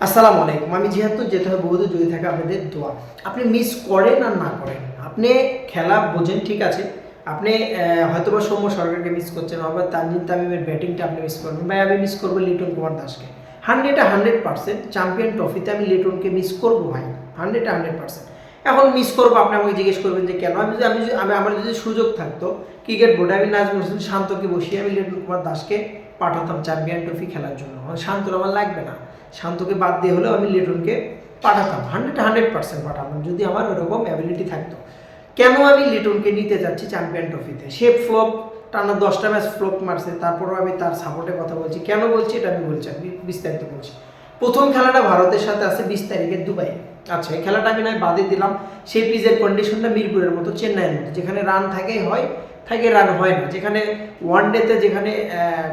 আসসালামু আলাইকুম। আমি যেহেতু যেতে হবে বহুদূর যদি থাকে আপনাদের দোয়া। আপনি মিস করেন আর না করেন। আপনি খেলা বোঝেন ঠিক আছে। আপনি আহ, হয়তোবা সৌম্য সরকারকে মিস করছেন অথবা তানজিন তামিমের ব্যাটিংটা আপনি মিস করবেন ভাই আমি মিস করব লিটন কুমার দাসকে। হান্ড্রেডে হান্ড্রেড পার্সেন্ট চ্যাম্পিয়ন ট্রফিতে আমি লিটনকে মিস করব ভাই। হান্ড্রেডে হান্ড্রেড পার্সেন্ট। এখন মিস করব আপনি আমাকে জিজ্ঞেস করবেন যে কেন? আমি যদি আমি যদি- আমি আমার যদি সুযোগ থাকতো ক্রিকেট বোর্ডে আমি নাজমুল হোসেন শান্তকে বসিয়ে আমি লিটন কুমার দাসকে পাঠাতাম চ্যাম্পিয়ন ট্রফি খেলার জন্য। শান্তর আমার লাগবে না। শান্তকে বাদ দিয়ে হলেও আমি লিটনকে পাঠাতাম। হান্ড্রেড হান্ড্রেড পার্সেন্ট পাঠাতাম, যদি আমার ওরকম অ্যাবিলিটি থাকতো। কেন আমি লিটনকে নিতে যাচ্ছি চ্যাম্পিয়ন ট্রফিতে? সে ফ্লপ, টানা দশটা ম্যাচ ফ্লপ মারছে, তারপরেও আমি তার সাপোর্টে কথা বলছি। কেন বলছি এটা আমি বলছি, আমি বিস্তারিত বলছি। প্রথম খেলাটা ভারতের সাথে আছে বিশ তারিখে দুবাই। আচ্ছা এই খেলাটা আমি নয় বাদে দিলাম। সেই পিচের কন্ডিশনটা মিরপুরের মতো, চেন্নাইয়ের মতো, যেখানে রান থাকেই হয় থাকে রান হয় না। যেখানে ওয়ান ডেতে যেখানে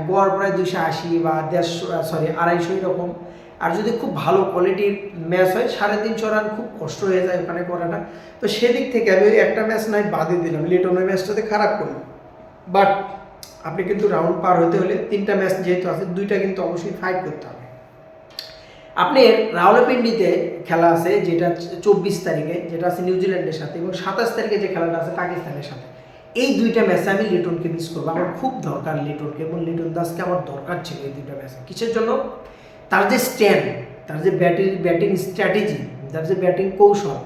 গড় প্রায় দুশো আশি বা দেড়শো সরি আড়াইশো এরকম আর যদি খুব ভালো কোয়ালিটির ম্যাচ হয়, সাড়ে তিনশো রান খুব কষ্ট হয়ে যায় ওখানে করাটা। তো সেদিক থেকে আমি ওই একটা ম্যাচ নয় বাদে দিলাম। লিটন ওই ম্যাচটাতে খারাপ করল বাট আপনি কিন্তু রাউন্ড পার হতে হলে তিনটা ম্যাচ যেহেতু আছে, দুইটা কিন্তু অবশ্যই ফাইট করতে হবে। আপনার রাওয়ালপিন্ডিতে খেলা আছে, যেটা চব্বিশ তারিখে, যেটা আছে নিউজিল্যান্ডের সাথে, এবং সাতাশ তারিখে যে খেলাটা আছে, পাকিস্তানের সাথে। এই দুইটা ম্যাচে আমি লিটনকে মিস করব। আমার খুব দরকার লিটনকে এবং লিটন দাসকে আমার দরকার ছিল এই দুইটা ম্যাচে কিসের জন্য? তার যে স্ট্যান্ড তার যে ব্যাটিং ব্যাটিং স্ট্র্যাটেজি তার যে ব্যাটিং কৌশল,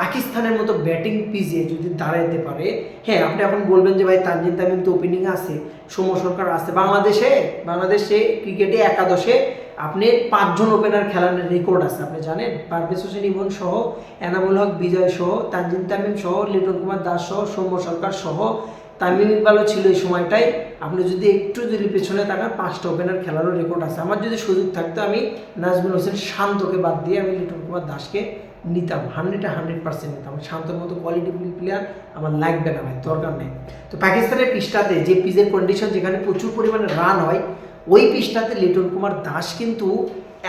পাকিস্তানের মতো ব্যাটিং পিজে যদি দাঁড়াইতে পারে হ্যাঁ আপনি এখন বলবেন যে ভাই তানজিন তামিম তো ওপেনিং আছে, সৌম্য সরকার আছে, বাংলাদেশে বাংলাদেশে ক্রিকেটে একাদশে আপনি পাঁচজন ওপেনার খেলার রেকর্ড আছে, আপনি জানেন? পারভেজ হোসেন ইমন সহ, এনামুল হক, বিজয় সহ তানজিন তামিম সহ, লিটন কুমার দাস সহ, সৌম্য সরকার সহ, তামিম ইকবালও ছিল এই সময়টাই আপনি যদি একটু যদি পেছনে তাকান, পাঁচটা ওপেনার খেলারও রেকর্ড আছে। আমার যদি সুযোগ থাকতো, আমি নাজমুল হোসেন শান্তকে বাদ দিয়ে আমি লিটন কুমার দাসকে নিতাম। হান্ড্রেডে হান্ড্রেড পার্সেন্ট নিতাম। শান্তর মতো কোয়ালিটিফুল প্লেয়ার আমার লাগবে না ভাই, দরকার নেই। তো পাকিস্তানের পিচটাতে যে পিচের কন্ডিশন যেখানে প্রচুর পরিমাণে রান হয় ওই পিচটাতে লিটন কুমার দাস কিন্তু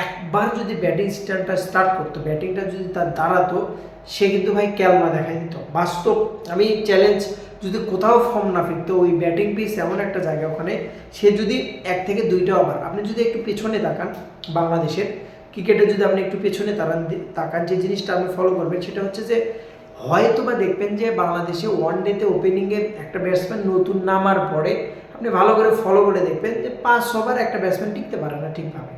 একবার যদি ব্যাটিং স্টার্টটা স্টার্ট করতো, ব্যাটিংটা যদি তার দাঁড়াতো, সে কিন্তু ভাই ক্যালমা দেখাই দিত। বাস্তব আমি চ্যালেঞ্জ যদি কোথাও ফর্ম না ফিরতো, ওই ব্যাটিং পিচ এমন একটা জায়গা ওখানে, সে যদি এক থেকে দুইটা ওভার আপনি যদি একটু পেছনে তাকান বাংলাদেশের ক্রিকেটে যদি আপনি একটু পেছনে তাকান তাকান, যে জিনিসটা আপনি ফলো করবেন সেটা হচ্ছে যে হয়তো বা দেখবেন যে বাংলাদেশে ওয়ান ডেতে ওপেনিংয়ে একটা ব্যাটসম্যান নতুন নামার পরে আপনি ভালো করে ফলো করে দেখবেন যে পাঁচ ওভার একটা ব্যাটসম্যান টিকতে পারে না ঠিকভাবে।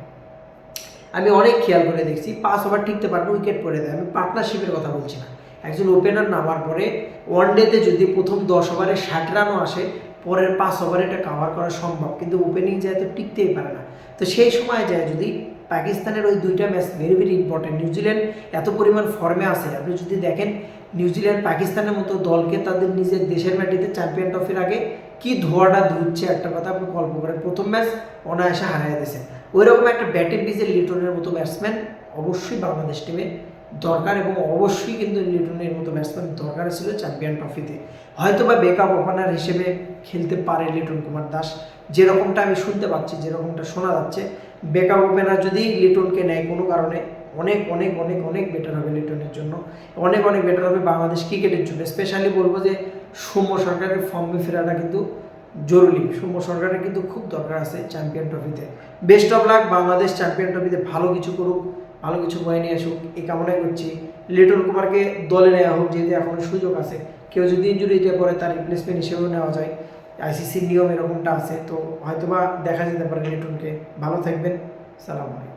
আমি অনেক খেয়াল করে দেখছি পাঁচ ওভার টিকতে পারবে উইকেট পড়ে দেয় আমি পার্টনারশিপের কথা বলছি না। একজন ওপেনার নামার পরে ওয়ান ডেতে যদি প্রথম দশ ওভারে ষাট রানও আসে, পরের পাঁচ ওভারে এটা কাভার করা সম্ভব। কিন্তু ওপেনিং যায় তো টিকতেই পারে না। তো সেই সময় যায় যদি পাকিস্তানের ওই দুইটা match very very important New Zealand এত পরিমাণ ফর্মে আছে। আপনি যদি দেখেন নিউজিল্যান্ড পাকিস্তানের মতো দলকে তাদের নিজের দেশের মাটিতে চ্যাম্পিয়ন ট্রফির আগে কি ধোয়াটা ধুচ্ছে একটা কথা আপনি গল্প করেন প্রথম ম্যাচ অনায়াসে হারিয়ে দিয়েছে ওই রকম একটা ব্যাটিং পিচের লিটনের মতো ব্যাটসম্যান অবশ্যই বাংলাদেশ টিমে দরকার এবং অবশ্যই কিন্তু লিটনের মতো ব্যাটসম্যান দরকার ছিল চ্যাম্পিয়ন ট্রফিতে হয়তো বা বেকআপ ওপেনার হিসেবে খেলতে পারে লিটন কুমার দাস। যেরকমটা আমি শুনতে পাচ্ছি, যেরকমটা শোনা যাচ্ছে বেকআপ ওপেনার যদি লিটনকে নেয় কোনো কারণে, অনেক অনেক অনেক অনেক বেটার হবে লিটনের জন্য। অনেক অনেক বেটার হবে বাংলাদেশ ক্রিকেটের জন্য। স্পেশালি বলব যে সৌম্য সরকারের ফর্মে ফেরাটা কিন্তু জরুরি। সৌম্য সরকারের কিন্তু খুব দরকার আছে চ্যাম্পিয়ন ট্রফিতে best of luck Bangladesh champion ট্রফিতে ভালো কিছু করুক, ভালো কিছু বয়ে নিয়ে আসুক, এই কামনাই করছি। লিটন কুমারকে দলে নেওয়া হোক, যেহেতু এখনও সুযোগ আছে। কেউ যদি ইঞ্জুরিতে পড়ে, তার রিপ্লেসমেন্ট হিসেবেও নেওয়া যায়। আইসিসির নিয়ম এরকমটা আছে, তো হয়তোবা দেখা যেতে পারে লিটনকে। ভালো থাকবেন, সালাম আলাইকুম।